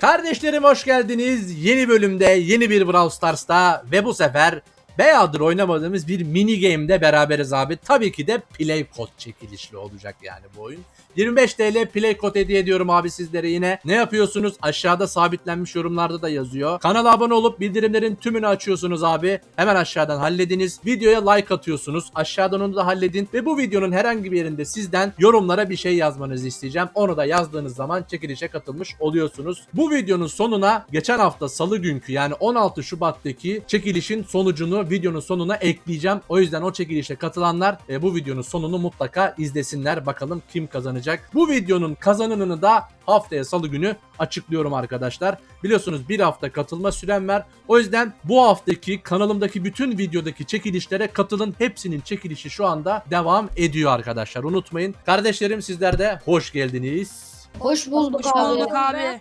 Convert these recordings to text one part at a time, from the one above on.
Kardeşlerim hoş geldiniz. Yeni bölümde, yeni bir Brawl Stars'ta ve bu sefer bayağıdır oynamadığımız bir mini game'de beraberiz abi. Tabii ki de play code çekilişli olacak yani bu oyun. 25 TL play code hediye ediyorum abi sizlere yine. Ne yapıyorsunuz? Aşağıda sabitlenmiş yorumlarda da yazıyor. Kanala abone olup bildirimlerin tümünü açıyorsunuz abi. Hemen aşağıdan hallediniz. Videoya like atıyorsunuz. Aşağıdan onu da halledin. Ve bu videonun herhangi bir yerinde sizden yorumlara bir şey yazmanızı isteyeceğim. Onu da yazdığınız zaman çekilişe katılmış oluyorsunuz. Bu videonun sonuna geçen hafta salı günkü yani 16 Şubat'taki çekilişin sonucunu videonun sonuna ekleyeceğim. O yüzden o çekilişe katılanlar e, bu videonun sonunu mutlaka izlesinler. Bakalım kim kazanacak. Bu videonun kazananını da haftaya salı günü açıklıyorum arkadaşlar. Biliyorsunuz bir hafta katılma sürem var. O yüzden bu haftaki kanalımdaki bütün videodaki çekilişlere katılın. Hepsinin çekilişi şu anda devam ediyor arkadaşlar. Unutmayın. Kardeşlerim sizler de hoş geldiniz. Hoş bulduk Hoş abi. bulduk abi.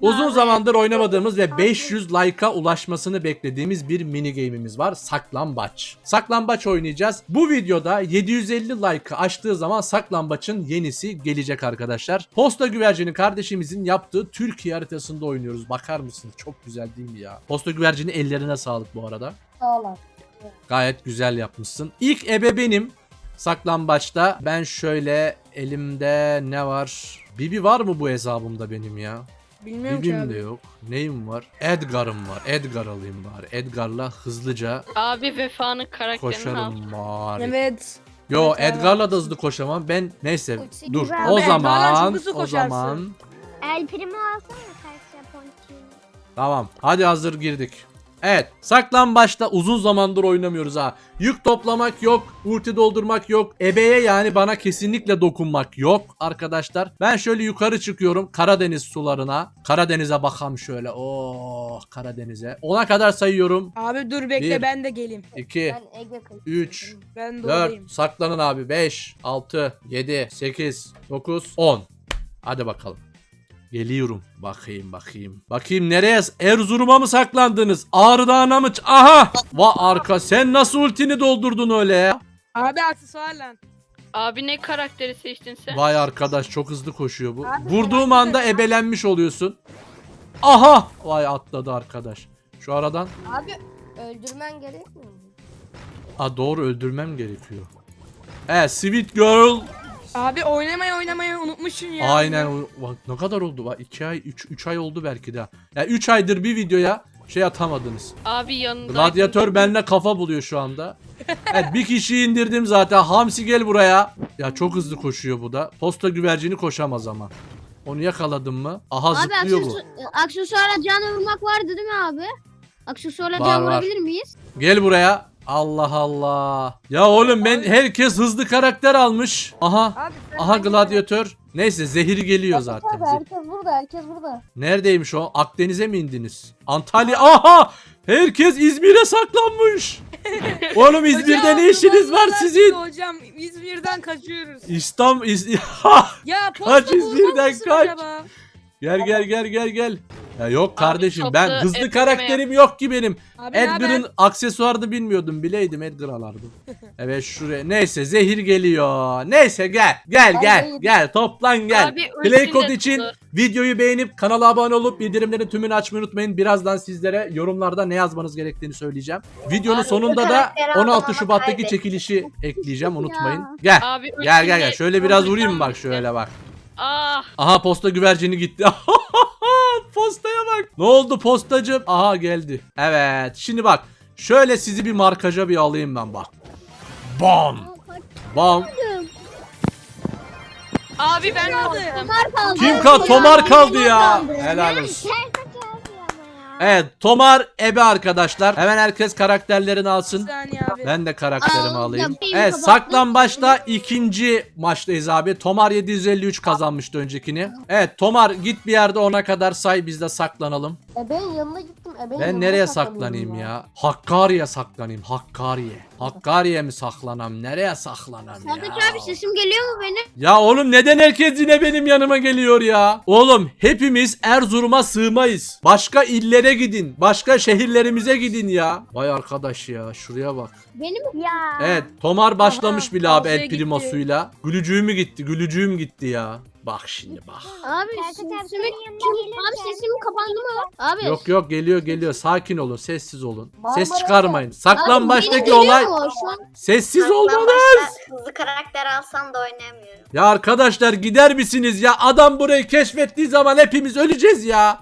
Uzun zamandır oynamadığımız ve 500 like'a ulaşmasını beklediğimiz bir mini game'imiz var. Saklambaç. Saklambaç oynayacağız. Bu videoda 750 like'ı aştığı zaman saklambaçın yenisi gelecek arkadaşlar. Posta güvercini kardeşimizin yaptığı Türkiye haritasında oynuyoruz. Bakar mısınız? Çok güzel değil mi ya? Posta güvercini ellerine sağlık bu arada. Sağ olun. Gayet güzel yapmışsın. İlk ebe benim. Saklambaçta ben şöyle elimde ne var? Bibi var mı bu hesabımda benim ya? Bilmiyorum ki Bibim de abi. yok. Neyim var? Edgar'ım var. Edgar alayım bari. Edgar'la hızlıca Abi Vefa'nın karakterini al. koşarım bari. Evet. Yo Evet, Edgar'la da hızlı koşamam. Ben neyse Ultisi dur. güzel. O zaman hızlı o koşarsın. zaman El Primo alsana karşı Ponçi'yi. tamam. Hadi hazır girdik. Evet. Saklambaçta uzun zamandır oynamıyoruz ha. Yük toplamak yok. Ulti doldurmak yok. Ebeye yani bana kesinlikle dokunmak yok arkadaşlar. Ben şöyle yukarı çıkıyorum Karadeniz sularına. Karadeniz'e bakam şöyle. Oh Karadeniz'e. Ona kadar sayıyorum. Abi dur bekle Bir. ben de geleyim. 2 Ben Ege kız. 3 Ben de 4 oradayım. saklanın abi 5 6 7 8 9 10 Hadi bakalım. Geliyorum. Bakayım bakayım. Bakayım nereye? Erzurum'a mı saklandınız? Ağrı Dağı'na mı? Aha! Va arka sen nasıl ultini doldurdun öyle ya? Abi aksesuar lan. Abi ne karakteri seçtin sen? Vay arkadaş çok hızlı koşuyor bu. Abi, Vurduğum anda etme. ebelenmiş oluyorsun. Aha! Vay atladı arkadaş. Şu aradan. Abi öldürmen gerekmiyor mu? Aa doğru öldürmem gerekiyor. He Sweet Girl Abi oynamayı oynamayı unutmuşsun ya. Aynen. o- Bak ne kadar oldu? Bak 2 ay 3 3 ay oldu belki de. Ya 3 aydır bir videoya şey atamadınız. Abi yanında. Gladyatör benimle kafa buluyor şu anda. Evet bir kişiyi indirdim zaten. Hamsi gel buraya. Ya çok hızlı koşuyor bu da. Posta güvercini koşamaz ama. Onu yakaladım mı? Aha Abi zıplıyor bu. aksesu aksesuarla can vurmak vardı değil mi abi? Aksesuarla Var, can var. vurabilir miyiz? Gel buraya. Allah Allah. Ya oğlum ben herkes hızlı karakter almış. Aha. Abi sen Aha gladyatör. Neyse zehir geliyor zaten. Abi herkes burada herkes burada. Neredeymiş o? Akdeniz'e mi indiniz? Antalya. Aha! Herkes İzmir'e saklanmış. Oğlum İzmir'de Hocam, ne işiniz var sizin? Hocam İzmir'den kaçıyoruz. İstanbul İz... Ya Kaç bulmaz İzmir'den mısın kaç? acaba? gel gel gel gel gel. Ya yok kardeşim ben hızlı Edgar'ı karakterim yok ki benim. Abi Edgar'ın haber? aksesuarını bilmiyordum. Bileydim Edgar alardım. Evet şuraya. Neyse zehir geliyor. Neyse gel. Gel Ben gel. zehir- Gel toplan gel. Abi de için videoyu beğenip kanala abone olup bildirimlerin tümünü açmayı unutmayın. Birazdan sizlere yorumlarda ne yazmanız gerektiğini söyleyeceğim. Videonun Abi, sonunda da karakteri aldım 16 ama Şubat'taki kaybettim. çekilişi ekleyeceğim unutmayın. Gel. Abi Gel gel gel. Şöyle biraz vurayım mı bak şöyle bak. Ah Aha posta güvercini gitti. Postaya bak. Ne oldu postacım? Aha geldi. Evet. Şimdi bak. Şöyle sizi bir markaja bir alayım ben bak. Bam. Bam. abi ben kaldı? aldım. Tomar kaldı. Kim kaldı? Tomar kaldı ya. Helal olsun. Sen kaçarsın ama ya. Evet. Tomar ebe arkadaşlar. Hemen herkes karakterlerini alsın. Ben de karakterimi alayım. Evet kapattım. saklambaçta ikinci maçtayız abi. Tomar 753 kazanmıştı öncekini. Evet Tomar git bir yerde ona kadar say biz de saklanalım. Ebe'nin yanına gittim. Ebe'nin Ben yanına nereye saklanayım ya? Hakkari'ye saklanayım. Hakkari'ye. Hakkari'ye mi saklanam? Nereye saklanam ya? Sadık abi sesim geliyor mu benim? Ya oğlum neden herkes yine benim yanıma geliyor ya? Oğlum hepimiz Erzurum'a sığmayız. Başka illere gidin. Başka şehirlerimize gidin ya. Vay arkadaş ya şuraya bak. Benim ya. Evet Tomar başlamış Aha, bile abi El gitti. suyla. Gülücüğüm gitti gülücüğüm gitti ya. Bak şimdi bak. Abi sesimi Abi sesim kapandı mı? Abi. Yok yok geliyor geliyor. Sakin olun, sessiz olun. Ses çıkarmayın. Abi, Saklambaçtaki benim olay sessiz olmanız. hızlı karakter alsam da oynayamıyorum. Ya arkadaşlar gider misiniz ya? Adam burayı keşfettiği zaman hepimiz öleceğiz ya.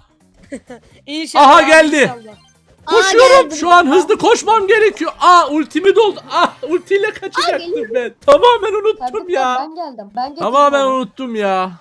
İnşallah. Aha geldi. inşallah. Koşuyorum. geldim. Şu an hızlı koşmam gerekiyor. Aa ultimi doldu. Ah ultiyle kaçacaktım ben. Tamamen unuttum Kardeşim, ya. Ben geldim. Ben getirdim. Tamamen unuttum ya.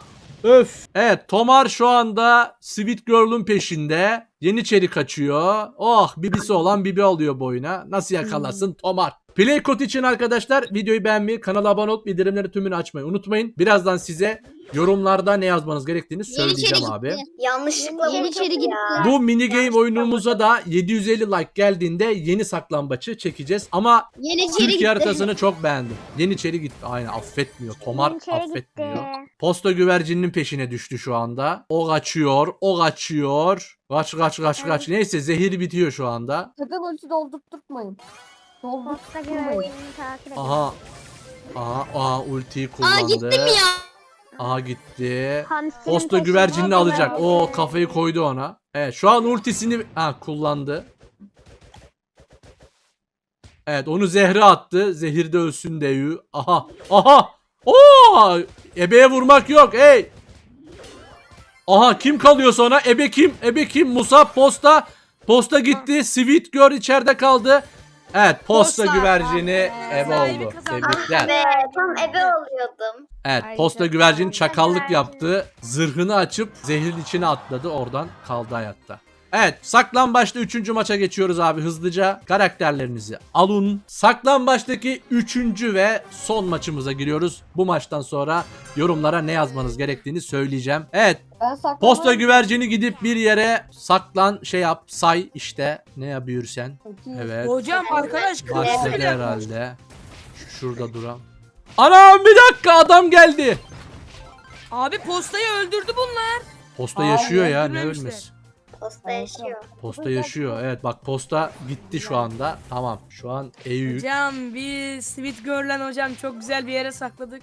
Öf. Evet Tomar şu anda Sweet Girl'un peşinde. Yeniçeri kaçıyor. Oh bibisi olan bibi alıyor boyuna. Nasıl yakalasın Tomar. Play Code için arkadaşlar videoyu beğenmeyi, kanala abone olup bildirimleri tümünü açmayı unutmayın. Birazdan size yorumlarda ne yazmanız gerektiğini söyleyeceğim Yeniçeri abi. gitti. Yanlışlıkla Yeni vurdum içeri ya. gitti. Bu mini game oyunumuza da 750 like geldiğinde yeni saklambaçı çekeceğiz. Ama Yeniçeri Türkiye gitti. haritasını çok beğendim. Yeniçeri gitti. Aynen affetmiyor. Tomar affetmiyor. Posta güvercininin peşine düştü şu anda. O kaçıyor. O kaçıyor. Kaç kaç kaç kaç. Neyse zehir bitiyor şu anda. Sakın ulti doldurtturmayın. Doldurtturmayın. Aha. Aha, aha ultiyi Aa kullandı. gittim ya. Aha gitti. Posta güvercinini alacak. O kafayı koydu ona. Evet şu an ultisini ha kullandı. Evet onu zehre attı. Zehirde ölsün deyu. Aha. Aha. Oo! Ebeye vurmak yok. Hey. Aha kim kalıyor sonra? Ebe kim? Ebe kim? Musa posta. Posta gitti. Sweet Girl içeride kaldı. Evet posta, Posta. güvercini Ah, ebe sahibi oldu. kazandı. Tebrikler. Ve tam ebe oluyordum. Evet Ay, posta çok güvercin güzel. çakallık yaptı. Zırhını açıp zehrin içine atladı. Oradan kaldı hayatta. Evet saklambaçta 3. maça geçiyoruz abi hızlıca. Karakterlerinizi alın. Saklambaçtaki 3. ve son maçımıza giriyoruz. Bu maçtan sonra yorumlara ne yazmanız gerektiğini söyleyeceğim. Evet Ben saklamam. posta güvercini gidip bir yere saklan şey yap say işte ne yapıyorsun. Evet Hocam arkadaş kırmızı başladı bile herhalde. Şu- Şurada duran. Anam bir dakika adam geldi. Abi postayı öldürdü bunlar. Posta Aa, yaşıyor ya ne öldürmemişler. ölmesi. Posta yaşıyor. Posta yaşıyor. Evet bak posta gitti şu anda. Tamam şu an Eyüp. Hocam biz Sweet Girl'len hocam çok güzel bir yere sakladık.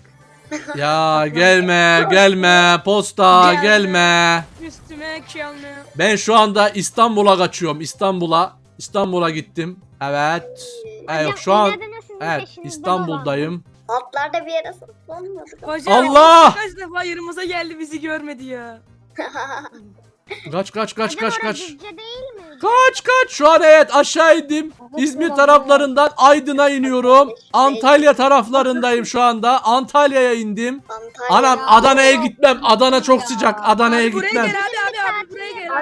Ya gelme gelme posta Gelme. gelme. Üstüme çalmıyor. Ben şu anda İstanbul'a kaçıyorum. İstanbul'a. İstanbul'a gittim. Evet. Ha, yok şu an evet İstanbul'dayım. Altlarda bir yere saklanmadık. Hocam Allah! kaç defa yanımıza geldi bizi görmedi ya. Kaç kaç kaç kaç kaç. Kaç kaç şu an evet aşağı indim. İzmir taraflarından Aydın'a iniyorum. Antalya taraflarındayım şu anda. Antalya'ya indim. Anam Adana'ya gitmem. Adana çok sıcak. Adana'ya gitmem.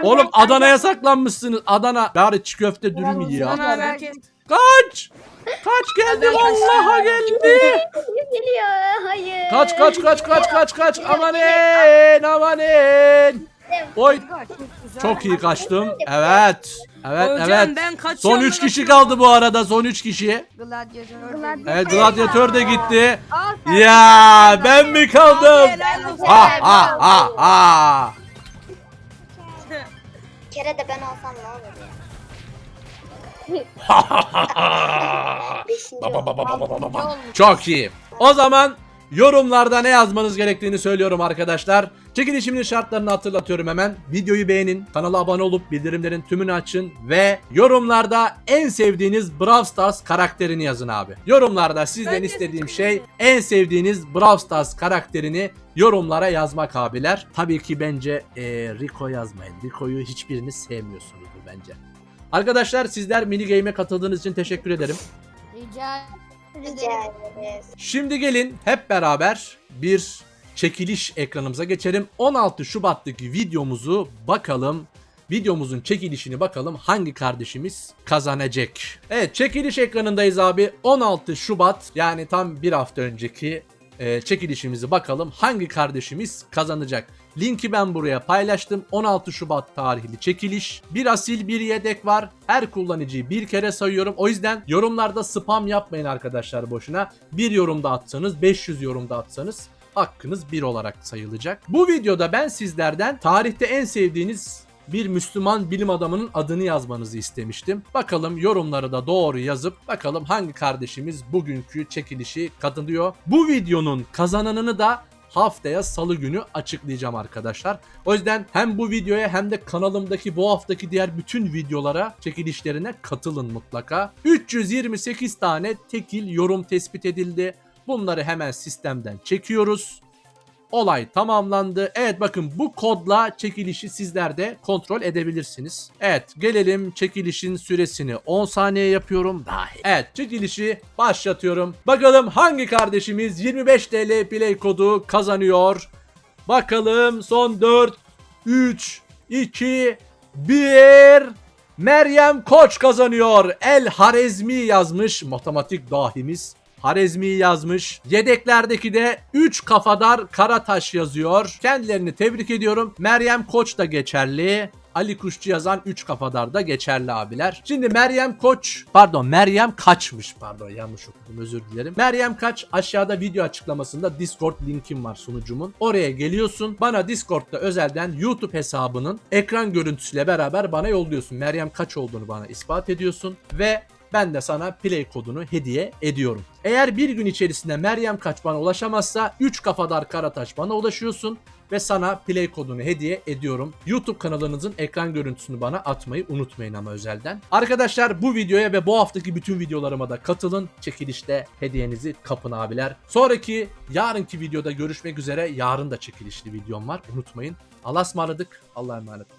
Oğlum Adana'ya saklanmışsınız. Adana. Bari çiğ köfte dürüm iyi ya. Kaç. Kaç geldi vallahi geldi. geliyor. Hayır. Kaç kaç kaç kaç kaç kaç. Amanin amanin. Oy çok iyi kaçtım. Evet. Evet Hocam evet. ben kaçıyorum. Son 3 kişi kaldı bu arada. Son 3 kişi. Evet gladyatör de gitti. Ya ben mi kaldım? Helal olsun. Ha ha ha ha. Bir kere de ben olsam ne olur ya. Beşinci oldum. Çok iyi. O zaman yorumlarda ne yazmanız gerektiğini söylüyorum arkadaşlar. Çekilişimin şartlarını hatırlatıyorum hemen. Videoyu beğenin, kanala abone olup bildirimlerin tümünü açın ve yorumlarda en sevdiğiniz Brawl Stars karakterini yazın abi. Yorumlarda sizden Ben istediğim şey en sevdiğiniz Brawl Stars karakterini yorumlara yazmak abiler. Tabii ki bence eee, Rico yazmayın. Rico'yu hiçbiriniz sevmiyorsunuzdur bence. Arkadaşlar sizler mini game'e katıldığınız için teşekkür ederim. Rica Rica ederiz. Şimdi gelin hep beraber bir çekiliş ekranımıza geçelim. 16 Şubat'taki videomuzu bakalım. Videomuzun çekilişini bakalım hangi kardeşimiz kazanacak. Evet çekiliş ekranındayız abi. 16 Şubat yani tam bir hafta önceki e, çekilişimizi bakalım hangi kardeşimiz kazanacak. Linki ben buraya paylaştım. 16 Şubat tarihli çekiliş. Bir asil bir yedek var. Her kullanıcıyı bir kere sayıyorum. O yüzden yorumlarda spam yapmayın arkadaşlar boşuna. Bir yorumda atsanız 500 yorumda atsanız hakkınız bir olarak sayılacak. Bu videoda ben sizlerden tarihte en sevdiğiniz bir Müslüman bilim adamının adını yazmanızı istemiştim. Bakalım yorumları da doğru yazıp bakalım hangi kardeşimiz bugünkü çekilişi katılıyor. Bu videonun kazananını da haftaya salı günü açıklayacağım arkadaşlar. O yüzden hem bu videoya hem de kanalımdaki bu haftaki diğer bütün videolara çekilişlerine katılın mutlaka. 328 tane tekil yorum tespit edildi. Bunları hemen sistemden çekiyoruz. Olay tamamlandı. Evet bakın bu kodla çekilişi sizler de kontrol edebilirsiniz. Evet gelelim çekilişin süresini 10 saniye yapıyorum dahil. Evet çekilişi başlatıyorum. Bakalım hangi kardeşimiz 25 TL play kodu kazanıyor. Bakalım son 4, 3, 2, 1... Meryem Koç kazanıyor. El Harezmi yazmış matematik dahimiz. Harezmi yazmış. Yedeklerdeki de 3 kafadar Karataş yazıyor. Kendilerini tebrik ediyorum. Meryem Koç da geçerli. Ali Kuşçu yazan 3 kafadar da geçerli abiler. Şimdi Meryem Koç, pardon Meryem Kaçmış pardon yanlış okudum özür dilerim. Meryem Kaç aşağıda video açıklamasında Discord linkim var sunucumun. Oraya geliyorsun. Bana Discord'da özelden YouTube hesabının ekran görüntüsüyle beraber bana yolluyorsun. Meryem Kaç olduğunu bana ispat ediyorsun ve ben de sana play kodunu hediye ediyorum. Eğer bir gün içerisinde Meryem Kaç bana ulaşamazsa 3 kafadar Karataş bana ulaşıyorsun ve sana play kodunu hediye ediyorum. YouTube kanalınızın ekran görüntüsünü bana atmayı unutmayın ama özelden. Arkadaşlar bu videoya ve bu haftaki bütün videolarıma da katılın. Çekilişte hediyenizi kapın abiler. Sonraki yarınki videoda görüşmek üzere. Yarın da çekilişli videom var. Unutmayın. Allah'a ısmarladık. Allah'a emanet.